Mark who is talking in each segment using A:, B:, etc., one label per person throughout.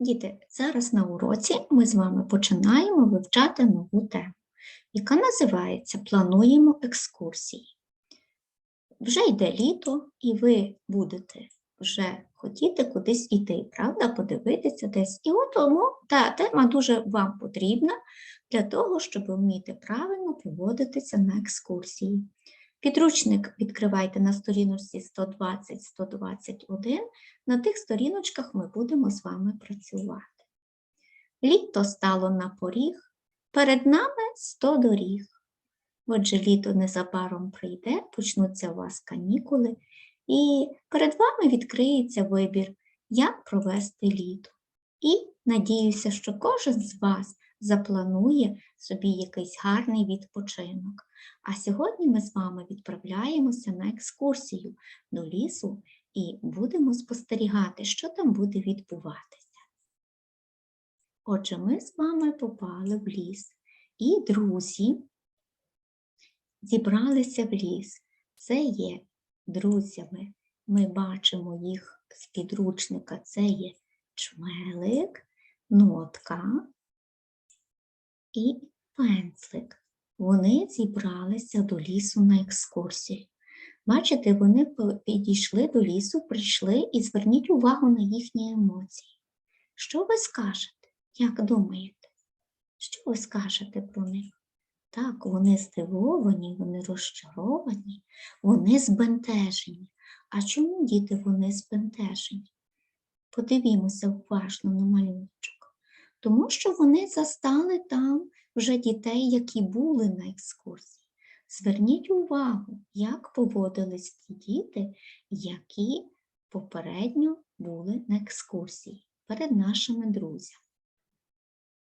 A: Діти, зараз на уроці ми з вами починаємо вивчати нову тему, яка називається Плануємо екскурсії. Вже йде літо, і ви будете вже хотіти кудись іти, правда, подивитися десь. І от тому та тема дуже вам потрібна для того, щоб вміти правильно поводитися на екскурсії. Підручник відкривайте на сторіночці 120-121. На тих сторіночках ми будемо з вами працювати. Літо стало на поріг, перед нами 100 доріг. Отже, літо незабаром прийде, почнуться у вас канікули, і перед вами відкриється вибір, як провести літо. І надіюся, що кожен з вас запланує собі якийсь гарний відпочинок. А сьогодні ми з вами відправляємося на екскурсію до лісу і будемо спостерігати, що там буде відбуватися. Отже, ми з вами попали в ліс, і друзі зібралися в ліс. Це є друзями. Ми бачимо їх з підручника. Це є чмелик, нотка і пензлик. Вони зібралися до лісу на екскурсію. Бачите, вони підійшли до лісу, прийшли і зверніть увагу на їхні емоції. Що ви скажете? Як думаєте? Що ви скажете про них? Так, вони здивовані, вони розчаровані, вони збентежені. А чому діти вони збентежені? Подивімося уважно на малюночок. Тому що вони застали там вже дітей, які були на екскурсії. Зверніть увагу, як поводились ті діти, які попередньо були на екскурсії перед нашими друзями.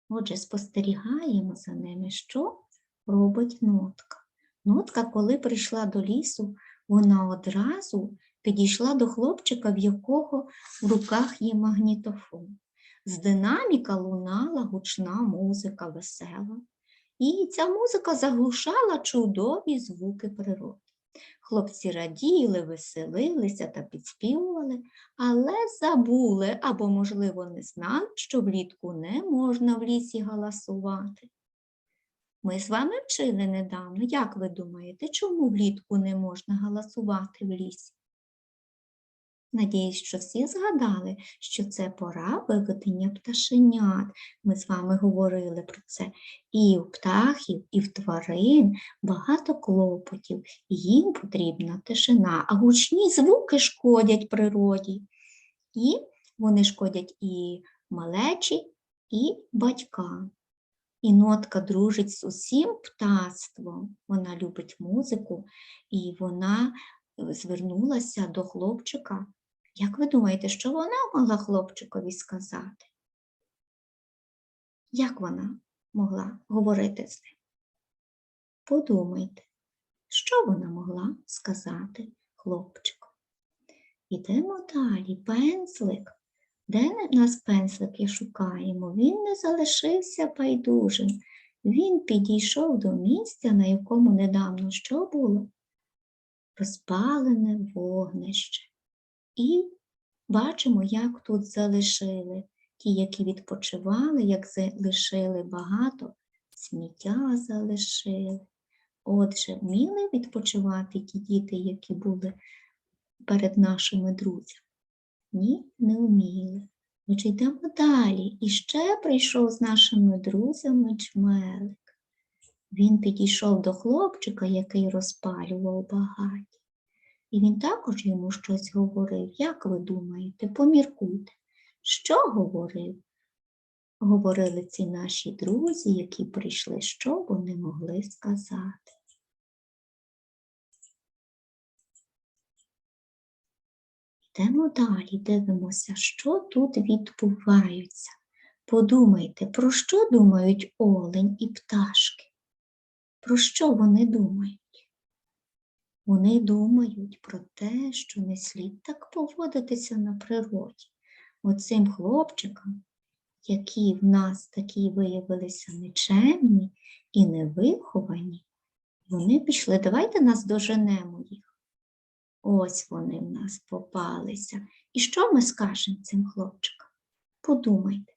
A: Отже, спостерігаємо за ними, що робить нотка. Нотка, коли прийшла до лісу, вона одразу підійшла до хлопчика, в якого в руках є магнітофон. З динаміка лунала гучна музика весела, і ця музика заглушала чудові звуки природи. Хлопці раділи, веселилися та підспівували, але забули або, можливо, не знали, що влітку не можна в лісі галасувати. Ми з вами вчили недавно. Як ви думаєте, чому влітку не можна галасувати в лісі? Надіюсь, що всі згадали, що це пора виведення пташенят. Ми з вами говорили про це. І у птахів, і в тварин багато клопотів, їм потрібна тишина, а гучні звуки шкодять природі. І вони шкодять і малечі, і батькам. І нотка дружить з усім птаством. Вона любить музику, і вона звернулася до хлопчика. Як ви думаєте, що вона могла хлопчикові сказати? Як вона могла говорити з ним? Подумайте, що вона могла сказати хлопчику. Ідемо далі. Пензлик. Де на- нас пензлики шукаємо? Він не залишився байдужим. Він підійшов до місця, на якому недавно що було? Розпалене вогнище. І бачимо, як тут залишили ті, які відпочивали, як залишили багато сміття залишили. Отже, вміли відпочивати ті діти, які були перед нашими друзями? Ні, не вміли. Отже, йдемо далі. І ще прийшов з нашими друзями чмелик. Він підійшов до хлопчика, який розпалював багаття. І він також йому щось говорив. Як ви думаєте, поміркуйте, що говорив? Говорили ці наші друзі, які прийшли, що вони могли сказати. Йдемо далі, дивимося, що тут відбувається. Подумайте, про що думають олень і пташки? Про що вони думають? Вони думають про те, що не слід так поводитися на природі. Оцим хлопчикам, які в нас такі виявилися нечемні і невиховані, вони пішли, давайте нас доженемо їх. Ось вони в нас попалися. І що ми скажемо цим хлопчикам? Подумайте,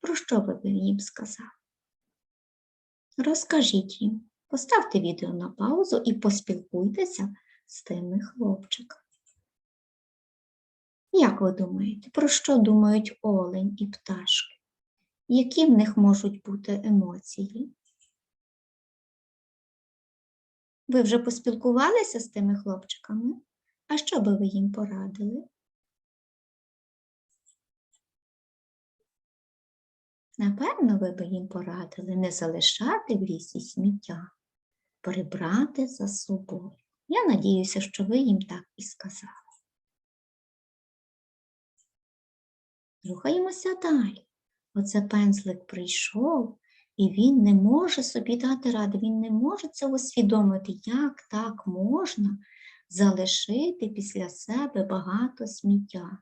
A: про що би ви їм сказали? Розкажіть їм, поставте відео на паузу і поспілкуйтеся з тими хлопчиками. Як ви думаєте, про що думають олень і пташки? Які в них можуть бути емоції? Ви вже поспілкувалися з тими хлопчиками? А що би ви їм порадили? Напевно, ви би їм порадили не залишати в лісі сміття, прибрати за собою. Я надіюся, що ви їм так і сказали. Рухаємося далі. Оце пензлик прийшов, і він не може собі дати ради, він не може це усвідомити, як так можна залишити після себе багато сміття.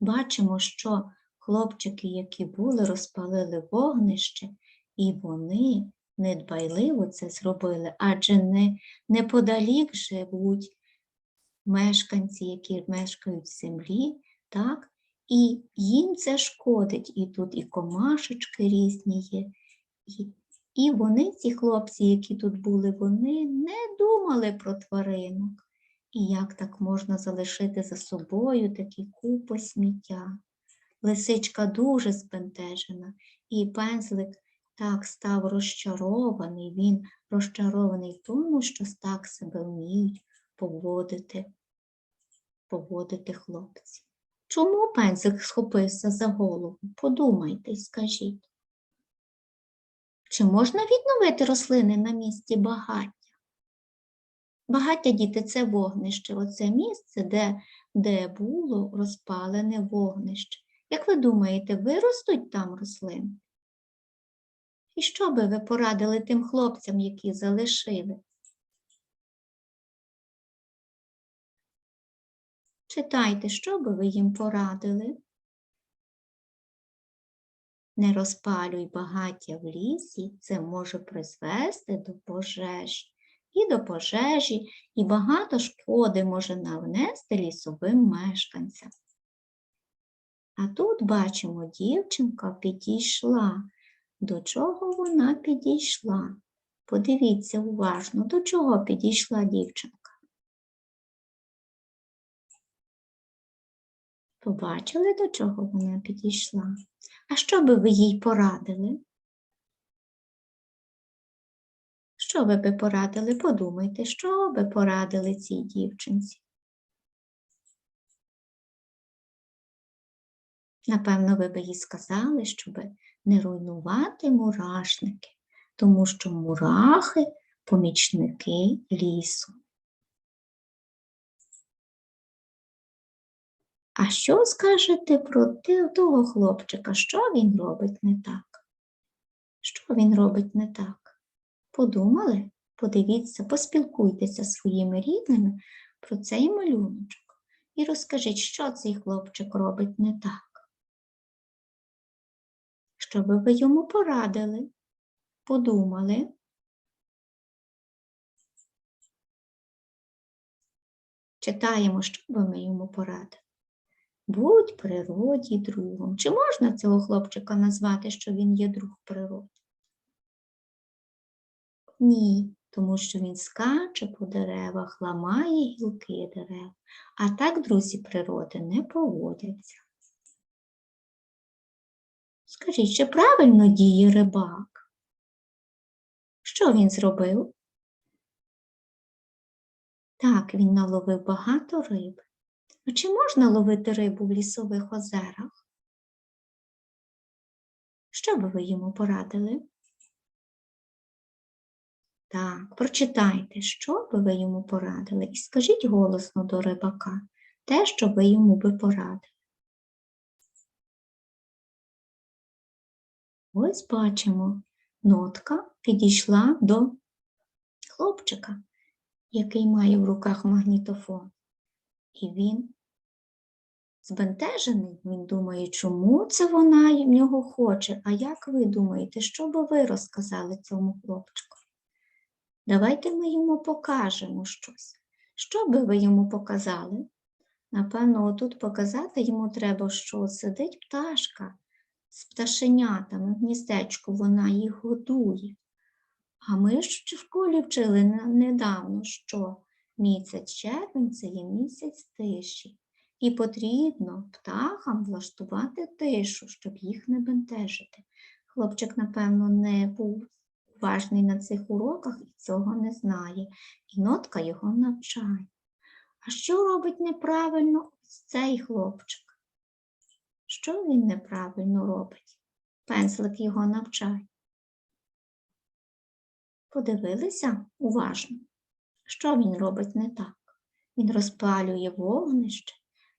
A: Бачимо, що хлопчики, які були, розпалили вогнище, і вони недбайливо це зробили, адже не, неподалік живуть мешканці, які мешкають в землі, так? І їм це шкодить. І тут і комашечки різні є. І, і вони, ці хлопці, які тут були, вони не думали про тваринок. І як так можна залишити за собою такі купи сміття? Лисичка дуже збентежена, і пензлик так став розчарований, він розчарований в тому, що так себе вміють поводити, поводити хлопці. Чому пензлик схопився за голову? Подумайте й скажіть. Чи можна відновити рослини на місці багаття? Багаття діти це вогнище, оце місце, де, де було розпалене вогнище. Як ви думаєте, виростуть там рослини? І що би ви порадили тим хлопцям, які залишили? Читайте, що би ви їм порадили? Не розпалюй багаття в лісі, це може призвести до пожежі. І до пожежі, і багато шкоди може навнести лісовим мешканцям. А тут бачимо, дівчинка підійшла. До чого вона підійшла? Подивіться уважно, до чого підійшла дівчинка. Побачили, до чого вона підійшла? А що би ви їй порадили? Що ви би порадили? Подумайте, що би порадили цій дівчинці? Напевно, ви би їй сказали, щоб не руйнувати мурашники, тому що мурахи помічники лісу. А що скажете про того хлопчика? Що він робить не так? Що він робить не так? Подумали? Подивіться, поспілкуйтеся зі своїми рідними про цей малюночок і розкажіть, що цей хлопчик робить не так. Що би ви йому порадили? Подумали? Читаємо, що би ми йому порадили. Будь природі другом. Чи можна цього хлопчика назвати, що він є друг природи? Ні, тому що він скаче по деревах, ламає гілки дерев. А так, друзі природи не поводяться. Скажіть, чи правильно діє рибак? Що він зробив? Так, він наловив багато риби. А чи можна ловити рибу в лісових озерах? Що би ви йому порадили? Так, прочитайте, що би ви йому порадили, і скажіть голосно до рибака те, що ви йому би порадили. Ось бачимо, нотка підійшла до хлопчика, який має в руках магнітофон. І він збентежений, він думає, чому це вона в нього хоче. А як ви думаєте, що би ви розказали цьому хлопчику? Давайте ми йому покажемо щось. Що би ви йому показали? Напевно, отут показати йому треба, що сидить пташка з пташенятами в гніздечку, вона їх годує. А ми ж в школі вчили недавно, що місяць червень це є місяць тиші. І потрібно птахам влаштувати тишу, щоб їх не бентежити. Хлопчик, напевно, не був уважний на цих уроках і цього не знає. І нотка його навчає. А що робить неправильно цей хлопчик? Що він неправильно робить? Пензлик його навчає. Подивилися уважно, що він робить не так. Він розпалює вогнище.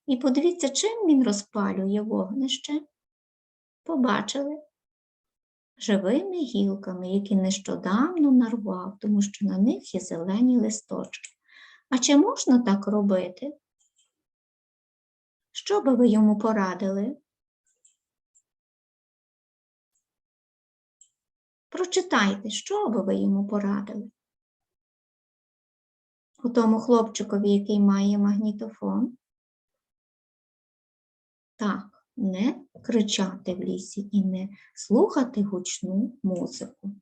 A: І подивіться, чим він розпалює вогнище. Побачили живими гілками, які нещодавно нарвав, тому що на них є зелені листочки. А чи можна так робити? Що би ви йому порадили? Прочитайте, що би ви йому порадили? У тому хлопчикові, який має магнітофон. Так, не кричати в лісі і не слухати гучну музику.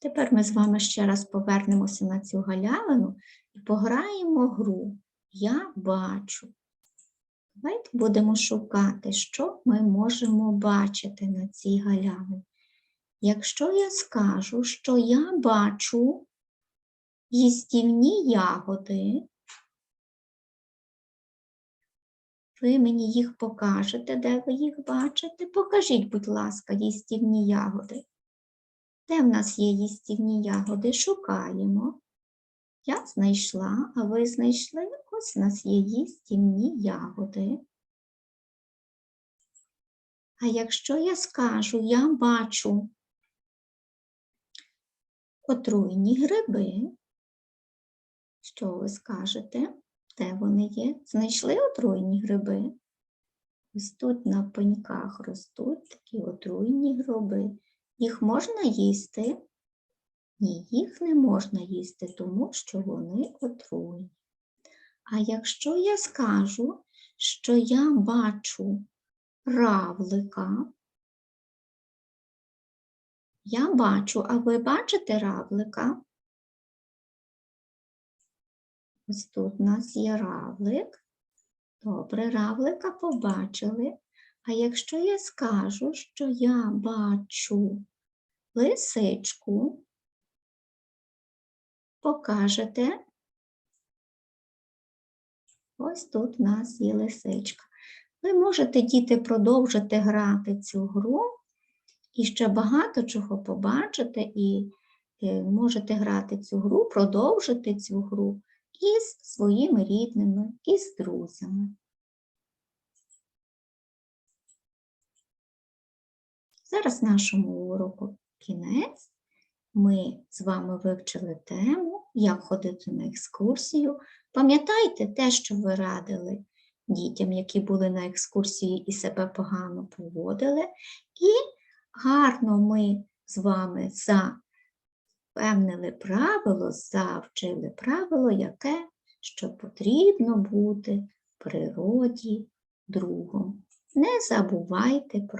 A: Тепер ми з вами ще раз повернемося на цю галявину і пограємо гру Я бачу. Давайте будемо шукати, що ми можемо бачити на цій галявині. Якщо я скажу, що я бачу їстівні ягоди, ви мені їх покажете, де ви їх бачите. Покажіть, будь ласка, їстівні ягоди. Де в нас є їстівні ягоди? Шукаємо. Я знайшла, а ви знайшли? Ось у нас є їстівні ягоди. А якщо я скажу, я бачу отруйні гриби, що ви скажете? Де вони є? Знайшли отруйні гриби? Ось тут на пеньках ростуть такі отруйні гриби. Їх можна їсти? Ні, їх не можна їсти, тому що вони отруйні. А якщо я скажу, що я бачу равлика, я бачу, а ви бачите равлика? Ось тут у нас є равлик. Добре, равлика побачили. А якщо я скажу, що я бачу лисичку, покажете. Ось тут у нас є лисичка. Ви можете, діти, продовжити грати цю гру і ще багато чого побачите, і е, можете грати цю гру, продовжити цю гру із своїми рідними, із друзями. Зараз нашому уроку кінець. Ми з вами вивчили тему, як ходити на екскурсію. Пам'ятайте те, що ви радили дітям, які були на екскурсії і себе погано поводили. І гарно ми з вами запевнили правило, завчили правило, яке що потрібно бути в природі другом. Не забувайте про